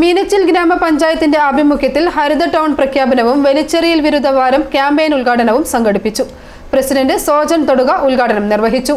മീനച്ചിൽ ഗ്രാമപഞ്ചായത്തിന്റെ ആഭിമുഖ്യത്തിൽ ഹരിത ടൗൺ പ്രഖ്യാപനവും വലിച്ചെറിയൽ വിരുദ്ധ വാരം ക്യാമ്പയിൻ ഉദ്ഘാടനവും സംഘടിപ്പിച്ചു. പ്രസിഡന്റ് സോജൻ തൊടുക ഉദ്ഘാടനം നിർവഹിച്ചു.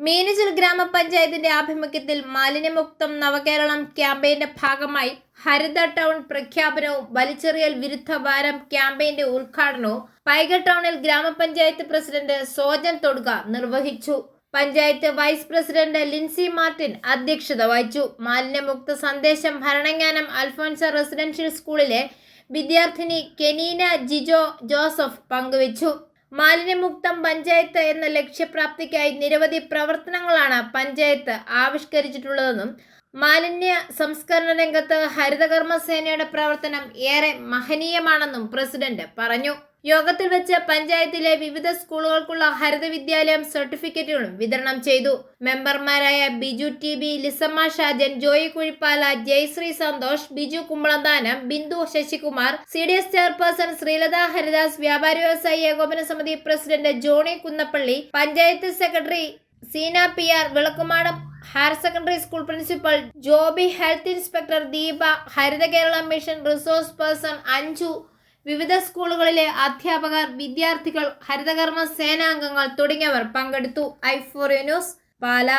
മീനച്ചിൽ ഗ്രാമപഞ്ചായത്തിന്റെ ആഭിമുഖ്യത്തിൽ മാലിന്യമുക്തം നവകേരളം ക്യാമ്പയിന്റെ ഭാഗമായി ഹരിത ടൗൺ പ്രഖ്യാപനവും വലിച്ചെറിയൽ വിരുദ്ധ വാരം ക്യാമ്പയിന്റെ ഉദ്ഘാടനവും പൈക ടൗണിൽ ഗ്രാമപഞ്ചായത്ത് പ്രസിഡന്റ് സോജൻ തൊടുക നിർവഹിച്ചു. Panchayat vice president Lincy Martin അധ്യക്ഷത വഹിച്ചു. മാലിന്യമുക്ത സന്ദേശം ഭരണങ്ങാനം അൽഫോൻസ റെസിഡൻഷ്യൽ സ്കൂളിലെ വിദ്യാർത്ഥിനി കെനീന ജിജോ ജോസഫ് പങ്കുവച്ചു. മാലിന്യമുക്തം പഞ്ചായത്ത് എന്ന ലക്ഷ്യപ്രാപ്തിക്കായി നിരവധി പ്രവർത്തനങ്ങളാണ് പഞ്ചായത്ത് ആവിഷ്കരിച്ചിട്ടുള്ളതെന്നും മാലിന്യ സംസ്കരണ രംഗത്ത് ഹരിതകർമ്മ സേനയുടെ പ്രവർത്തനം ഏറെ മഹനീയമാണെന്നും പ്രസിഡന്റ് പറഞ്ഞു. യോഗത്തിൽ വെച്ച് പഞ്ചായത്തിലെ വിവിധ സ്കൂളുകൾക്കുള്ള ഹരിത വിദ്യാലയം സർട്ടിഫിക്കറ്റുകളും വിതരണം ചെയ്തു. മെമ്പർമാരായ Biju T B Lissamma Shajan Joy Kuzhippala Jayasree Santhosh Biju Kumbalanthanam Bindu Sasikumar C D S chairperson Sreelatha Haridas വ്യാപാരി വ്യവസായി ഏകോപന സമിതി president Johnny Kunnappally panchayat secretary Seena P R Vilakkumadam higher secondary school principal Joby health inspector Deepa Haritha Kerala mission resource person Anju വിവിധ സ്കൂളുകളിലെ അധ്യാപകർ വിദ്യാർത്ഥികൾ ഹരിതകർമ്മ സേനാംഗങ്ങൾ തുടങ്ങിയവർ പങ്കെടുത്തു. I four news Pala.